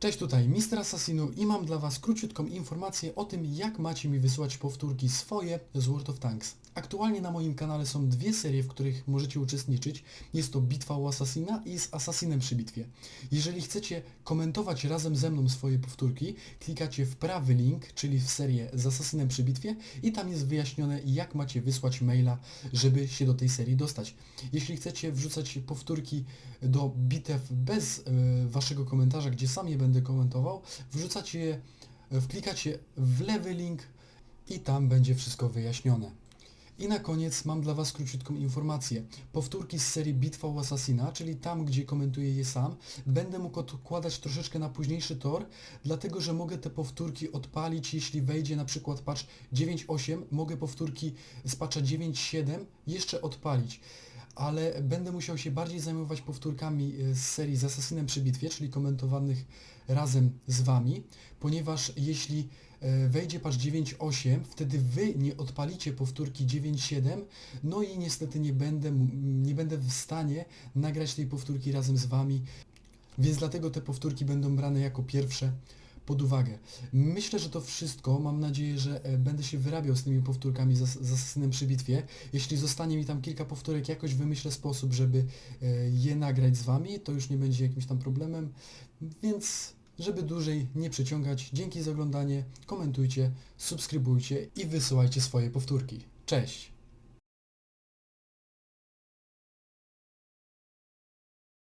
Cześć, tutaj Mister Assassinu i mam dla Was króciutką informację o tym, jak macie mi wysyłać powtórki swoje z World of Tanks. Aktualnie na moim kanale są dwie serie, w których możecie uczestniczyć. Jest to Bitwa u Assassina i z Assassinem przy bitwie. Jeżeli chcecie komentować razem ze mną swoje powtórki, klikacie w prawy link, czyli w serię z Assassinem przy bitwie i tam jest wyjaśnione, jak macie wysłać maila, żeby się do tej serii dostać. Jeśli chcecie wrzucać powtórki do bitew bez e, waszego komentarza, gdzie sam je będę komentował, wrzucacie je, wklikacie w lewy link i tam będzie wszystko wyjaśnione. I na koniec mam dla Was króciutką informację. Powtórki z serii Bitwa u Assassina, czyli tam, gdzie komentuję je sam, będę mógł odkładać troszeczkę na późniejszy tor, dlatego że mogę te powtórki odpalić, jeśli wejdzie na przykład patch 9.8, mogę powtórki z patcha 9.7 jeszcze odpalić ale będę musiał się bardziej zajmować powtórkami e, z serii z Assassinem przy bitwie, czyli komentowanych razem z Wami, ponieważ jeśli wejdzie patch 9.8, wtedy Wy nie odpalicie powtórki 9.7, no i niestety nie będę, nie będę w stanie nagrać tej powtórki razem z Wami, więc dlatego te powtórki będą brane jako pierwsze pod uwagę. Myślę, że to wszystko. Mam nadzieję, że e, będę się wyrabiał z tymi powtórkami z, z Assassinem przy bitwie. Jeśli zostanie mi tam kilka powtórek, jakoś wymyślę sposób, żeby e, je nagrać z Wami, to już nie będzie jakimś tam problemem. Więc, żeby dłużej nie przeciągać, dzięki za oglądanie, komentujcie, subskrybujcie i wysyłajcie swoje powtórki. Cześć!